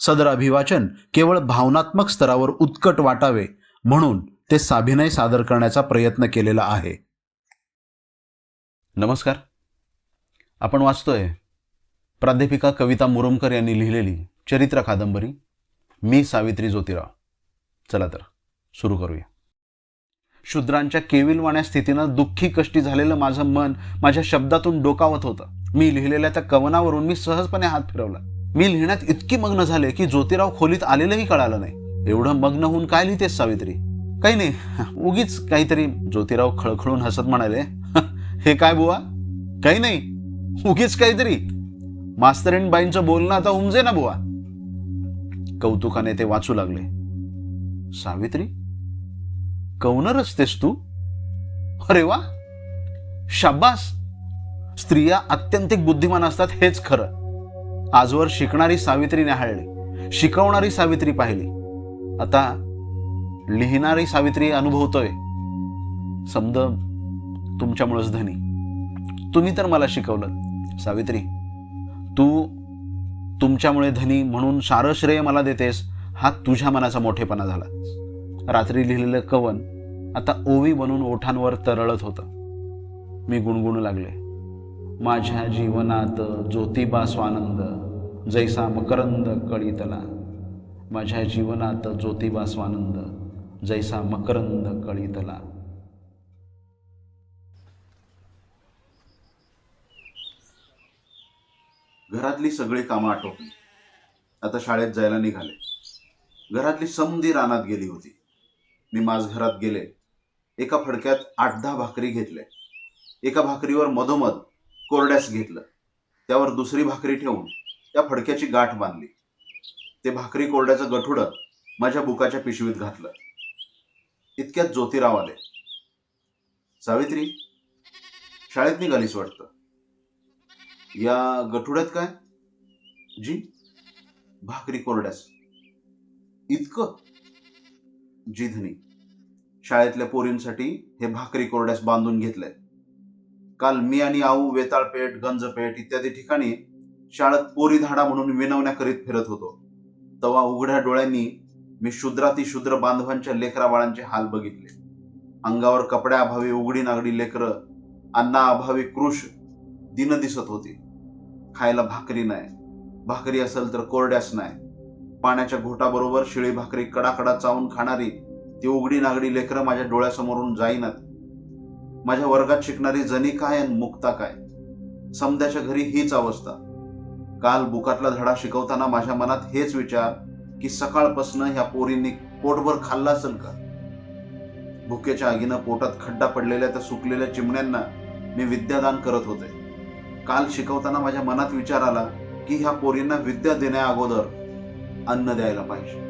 सदर अभिवाचन केवळ भावनात्मक स्तरावर उत्कट वाटावे म्हणून ते साभिनय सादर करण्याचा प्रयत्न केलेला आहे. नमस्कार. आपण वाचतोय प्राध्यापिका कविता मुरुमकर यांनी लिहिलेली चरित्र कादंबरी मी सावित्री ज्योतिराव. चला तर सुरू करूया. शूद्रांच्या केविलवाण्या स्थितीनं दुःखी कष्टी झालेलं माझं मन माझ्या शब्दातून डोकावत होतं. मी लिहिलेल्या त्या कवनावरून मी सहजपणे हात फिरवला. मी लिहिण्यात इतकी मग्न झाले की ज्योतिराव खोलीत आलेलंही कळालं नाही. एवढं मग्न होऊन काय लिहितेस सावित्री? काही नाही. उगीच काहीतरी ज्योतिराव खळखळून हसत म्हणाले हे काय बुवा? काही नाही. उगीच काहीतरी. मास्तरीणबाईंचं बोलणं आता उमजे ना बुवा. कौतुकाने ते वाचू लागले. सावित्री कौन रचतेस तू? अरे वा! शाब्बास! स्त्रिया अत्यंतिक बुद्धिमान असतात हेच खरं. आजवर शिकणारी सावित्री न्याहाळली शिकवणारी सावित्री पाहिली. आता लिहिणारी सावित्री अनुभवतोय. समद तुमच्यामुळेच धनी. तुम्ही तर मला शिकवलं. सावित्री तू तुमच्यामुळे धनी म्हणून सारं श्रेय मला देतेस हा तुझ्या मनाचा मोठेपणा झाला. रात्री लिहिलेलं कवन आता ओवी बनून ओठांवर तरळत होतं. मी गुणगुणू लागले. माझ्या जीवनात ज्योतिबा स्वानंद जैसा मकरंद कळीतला माझ्या जीवनात ज्योतिबा स्वानंद जैसा मकरंद कळीतला. घरातली सगळी कामं आटोपली. आता शाळेत जायला निघाले. घरातली समधी रानात गेली होती. मी माझ घरात गेले. एका फडक्यात आठ दहा भाकरी घेतल्या. एका भाकरीवर मधोमध कोरड्यास घेतलं. त्यावर दुसरी भाकरी ठेवून त्या फडक्याची गाठ बांधली. ते भाकरी कोरड्याचं गठुडं माझ्या बुकाच्या पिशवीत घातलं. इतक्यात ज्योतिराव आले. सावित्री शाळेत निघालीस वाटतं. या गठुड्यात काय? जी भाकरी कोरड्यास. इतकं? जी धनी शाळेतल्या पोरींसाठी हे भाकरी कोरड्यास बांधून घेतलंय. काल मी आणि आऊ वेताळपेठ गंजपेठ इत्यादी ठिकाणी शाळेत पोरी धाडा म्हणून विनवण्या करीत फिरत होतो. तवा उघड्या डोळ्यांनी मी शूद्राती शूद्र बांधवांच्या लेकरा बाळांचे हाल बघितले. अंगावर कपड्याअभावी उघडी नागडी लेकरं अन्नाअभावी कृष दिन दिसत होती. खायला भाकरी नाही. भाकरी असेल तर कोरड्यास नाही. पाण्याच्या घोटाबरोबर शिळी भाकरी कडाकडा चावून खाणारी ती उघडी नागडी लेकरं माझ्या डोळ्यासमोरून जाईनात. माझ्या वर्गात शिकणारी जनी काय आणि मुक्ता काय? समद्याच्या घरी हीच अवस्था. काल बुकातला धडा शिकवताना माझ्या मनात हेच विचार की सकाळपासनं ह्या पोरींनी पोटभर खाल्ला असेल का? भुकेच्या आगीनं पोटात खड्डा पडलेल्या त्या सुकलेल्या चिमण्यांना मी विद्यादान करत होते. काल शिकवताना माझ्या मनात विचार आला की ह्या पोरींना विद्या देण्या अगोदर अन्न द्यायला पाहिजे.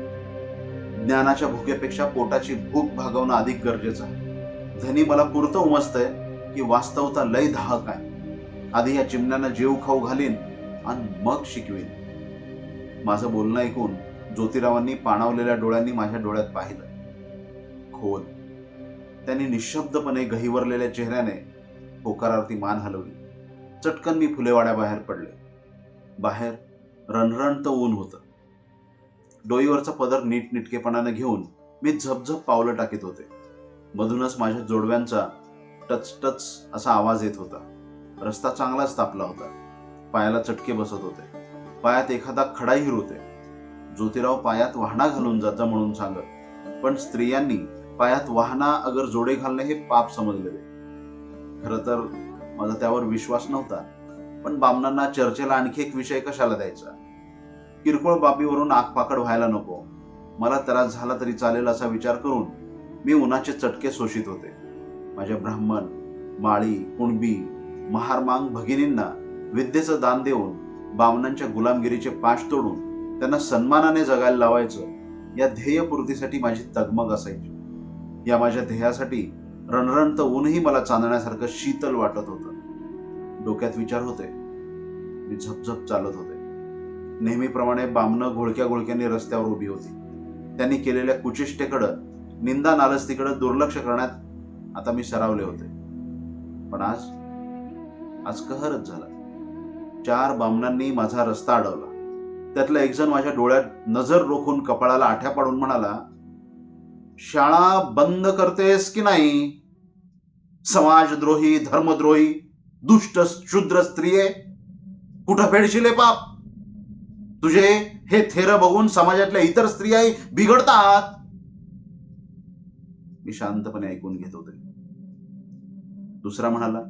ज्ञानाच्या भुकेपेक्षा पोटाची भूक भागवणं अधिक गरजेचं आहे. धनी मला पुरतं उमजतंय की वास्तवता लय धाक आहे. आधी या चिमण्यांना जीव खाऊ घालीन आणि मग शिकवीन. माझं बोलणं ऐकून ज्योतिरावांनी पाणावलेल्या डोळ्यांनी माझ्या डोळ्यात पाहिलं. खोल. त्यांनी निशब्दपणे गहिवरलेल्या चेहऱ्याने होकारार्थी मान हलवली. चटकन मी फुलेवाड्याबाहेर पडले. बाहेर रणरणतं ऊन होतं. डोईवरचा पदर नीटनिटकेपणानं घेऊन मी झपझप पावलं टाकीत होते. मधूनच माझ्या जोडव्यांचा टच टच असा आवाज येत होता. रस्ता चांगलाच तापला होता. पायाला चटके बसत होते. पायात एखादा खडा होते ज्योतिराव पायात वाहना घालून जाता म्हणून सांगत पण स्त्रियांनी पायात वाहना अगर जोडे घालणे हे पाप समजलेले खरं तर माझा त्यावर विश्वास नव्हता पण बामणांना चर्चेला आणखी एक विषय कशाला द्यायचा? किरकोळ बाबीवरून आगपाकड व्हायला नको. मला त्रास झाला तरी चालेल असा विचार करून मी उन्हाचे चटके शोषित होते. माझ्या ब्राह्मण माळी कुणबी महारमांग भगिनींना विद्येचं दान देऊन बामणांच्या गुलामगिरीचे पाश तोडून त्यांना सन्मानाने जगायला लावायचं या ध्येयपूर्तीसाठी माझी तगमग असायची. या माझ्या ध्येयासाठी रणरणत ऊनही मला चांदण्यासारखं शीतल वाटत होतं. डोक्यात विचार होते. मी झपझप चालत होते. नेहमीप्रमाणे बामनं घोळक्या घोळक्याने रस्त्यावर उभी होती. त्यांनी केलेल्या कुचेष्टेकडं निंदा नालस्तीकडं दुर्लक्ष करण्यात आता मी सरावले होते. पण आज आज कहरच झाला. चार बामणांनी माझा रस्ता अडवला. त्यातला एकजण माझ्या डोळ्यात नजर रोखून कपाळाला आठ्या पाडून म्हणाला शाळा बंद करतेस की नाही? समाजद्रोही धर्मद्रोही दुष्ट शूद्र स्त्रिये कुठं फेडशील बाप पाप? तुझे हे थेर बघून समाजातल्या इतर स्त्रियाही बिघडतात. मी शांतपणे ऐकून घेत होते. दुसरा म्हणाला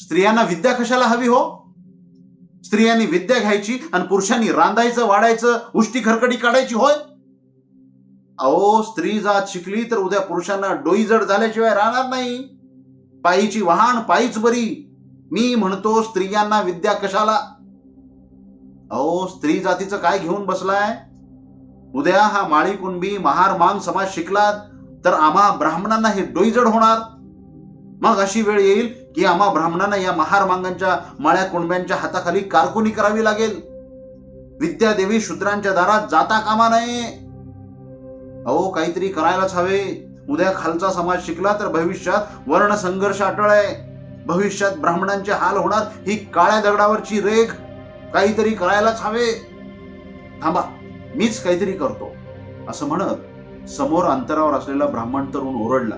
स्त्रियांना विद्या कशाला हवी हो? स्त्रियांनी विद्या घ्यायची आणि पुरुषांनी रांधायचं वाढायचं उष्टी खरकडी काढायची होय? अहो स्त्री जात शिकली तर उद्या पुरुषांना डोई जड झाल्याशिवाय राहणार नाही. पायीची वाहन पायीच बरी. मी म्हणतो स्त्रियांना विद्या कशाला? अहो स्त्री जातीचं काय घेऊन बसलाय? उद्या हा माळी कुणबी महार मांग समाज शिकलात तर आम्हा ब्राह्मणांना हे डोईजड होणार. मग अशी वेळ येईल की आम्हा ब्राह्मणांना या महार मांगांच्या माळ्या कुणब्यांच्या हाताखाली कारकुनी करावी लागेल. विद्यादेवी शूद्रांच्या दारात जाता कामा नये. अहो काहीतरी करायलाच हवे. उद्या खालचा समाज शिकला तर भविष्यात वर्ण संघर्ष अटळ आहे. भविष्यात ब्राह्मणांचे हाल होणार ही काळ्या दगडावरची रेख काहीतरी करायलाच हवे. थांबा मीच काहीतरी करतो. असं म्हणत समोर अंतरावर असलेला ब्राह्मण तरुण ओरडला.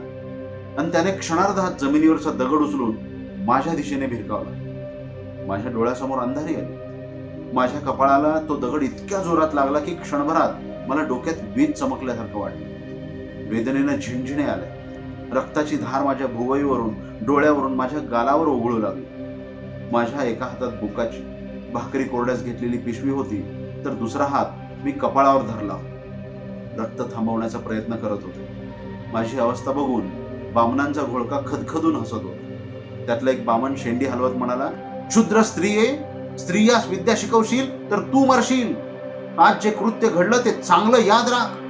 आणि त्याने क्षणार्धात जमिनीवरचा दगड उचलून माझ्या दिशेने भिरकावला. माझ्या डोळ्यासमोर अंधारी आली. माझ्या कपाळाला तो दगड इतक्या जोरात लागला की क्षणभरात मला डोक्यात वीज चमकल्यासारखं वाटलं. वेदनेनं झिंझिणे आल्या रक्ताची धार माझ्या भुवईवरून डोळ्यावरून माझ्या गालावर ओघळू लागली. माझ्या एका हातात बुकाची भाकरी कोरड्यास घेतलेली पिशवी होती तर दुसरा हात मी कपाळावर धरला. रक्त थांबवण्याचा प्रयत्न करत होते. माझी अवस्था बघून बामणांचा घोळका खदखदून हसत होता. त्यातला एक बामण शेंडी हलवत म्हणाला क्षुद्र स्त्रिये स्त्रियास विद्या शिकवशील तर तू मरशील. आज जे कृत्य घडलं ते चांगलं याद राख.